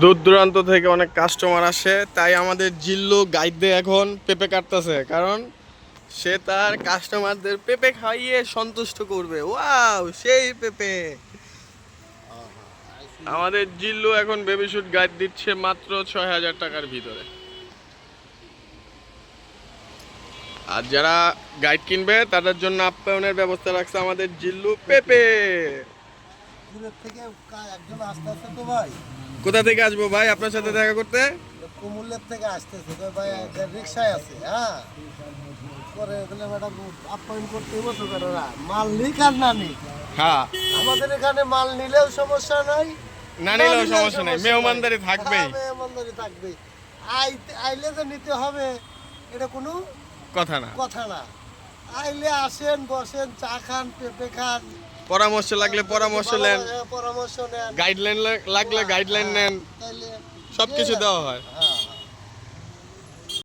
দূর দূরান্ত থেকে অনেক কাস্টমার আসে, তাই আমাদের জিল্লু গাইড দিয়ে এখন পেঁপে কাটতেছে। কারণ সে তার কাস্টমারদের পেঁপে খাইয়ে সন্তুষ্ট করবে। ওয়াও সেই পেঁপে। আমাদের জিল্লু এখন বেবি শুট গাইড দিচ্ছে মাত্র ছয় হাজার টাকার ভিতরে। আর যারা গাইড কিনবে, তাদের জন্য আপ্যায়নের ব্যবস্থা রাখছে আমাদের জিল্লু পেঁপে। দূরের থেকে একজন তো ভাই। কোথা থেকে আসব ভাই আপনার সাথে দেখা করতে? কুমুলের থেকে আসতেছে। ভাই রিক্সায় আছে হ্যাঁ? ম্যাডাম আপ্যায়ন করতে কেননা মাল নিক আর না নিক। হ্যাঁ। আমাদের এখানে মাল নিলেও সমস্যা নাই না নিলেও সমস্যা নেই মেহমানদারি থাকবেই। হ্যাঁ, মেহমানদারি থাকবেই। আইতে আইলে যে নিতে হবে এটা কোনো কথা না। কথা না। আইলে আসেন বসেন চা খান পেঁপে খান পরামর্শ লাগলে পরামর্শ নেন। হ্যাঁ, পরামর্শ নেন। গাইডলাইন লাগলে গাইডলাইন নেন। সবকিছু সব কিছু দেওয়া হয়। হ্যাঁ।